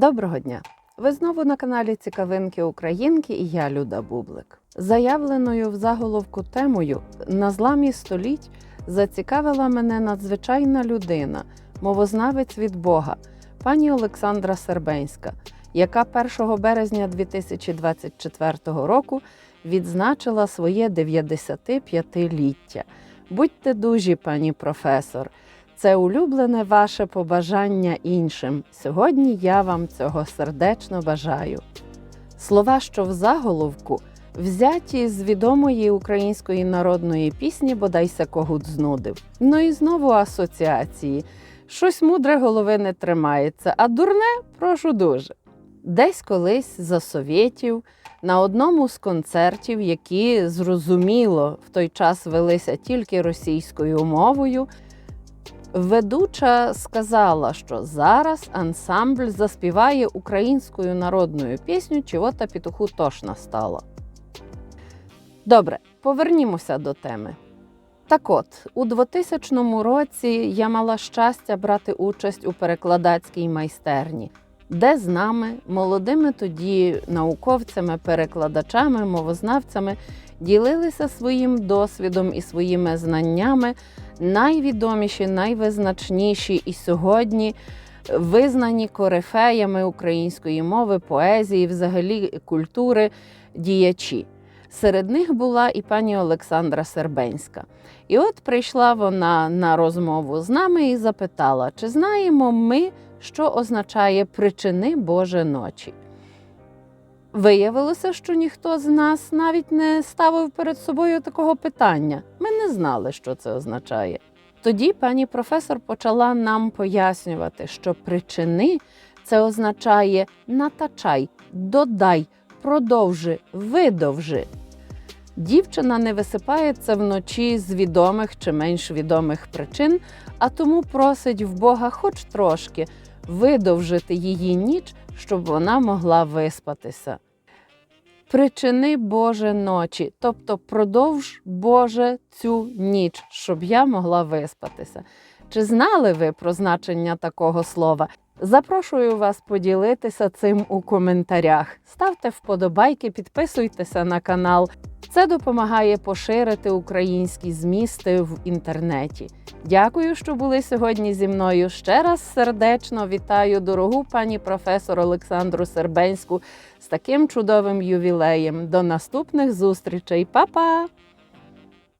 Доброго дня! Ви знову на каналі Цікавинки Українки і я Люда Бублик. Заявленою в заголовку темою на зламі століть зацікавила мене надзвичайна людина, мовознавець від Бога, пані Олександра Сербенська, яка 1 березня 2024 року відзначила своє 95-ліття. Будьте дужі, пані професор. Це улюблене ваше побажання іншим. Сьогодні я вам цього сердечно бажаю. Слова, що в заголовку, взяті з відомої української народної пісні Бодайся когут знудив. Ну і знову асоціації. Щось мудре голови не тримається, а дурне прошу дуже. Десь колись за совєтів на одному з концертів, які зрозуміло в той час велися тільки російською мовою. Ведуча сказала, що зараз ансамбль заспіває українською народною пісню Чого-то петуху тошно стало. Добре, повернімося до теми. Так от, у 2000 році я мала щастя брати участь у перекладацькій майстерні, де з нами, молодими тоді науковцями, перекладачами, мовознавцями, ділилися своїм досвідом і своїми знаннями найвідоміші, найвизначніші і сьогодні визнані корифеями української мови, поезії, взагалі культури діячі. Серед них була і пані Олександра Сербенська. І от прийшла вона на розмову з нами і запитала, чи знаємо ми, що означає причини Боже ночі. Виявилося, що ніхто з нас навіть не ставив перед собою такого питання. Ми не знали, що це означає. Тоді пані професор почала нам пояснювати, що причини це означає натачай, додай, продовжи, видовжи. Дівчина не висипається вночі з відомих чи менш відомих причин, а тому просить в Бога хоч трошки видовжити її ніч, щоб вона могла виспатися. Причини Боже ночі, тобто продовж Боже цю ніч, щоб я могла виспатися. Чи знали ви про значення такого слова? Запрошую вас поділитися цим у коментарях. Ставте вподобайки, підписуйтеся на канал. Це допомагає поширити українські змісти в інтернеті. Дякую, що були сьогодні зі мною. Ще раз сердечно вітаю дорогу пані професор Олександру Сербенську з таким чудовим ювілеєм. До наступних зустрічей, Па-па!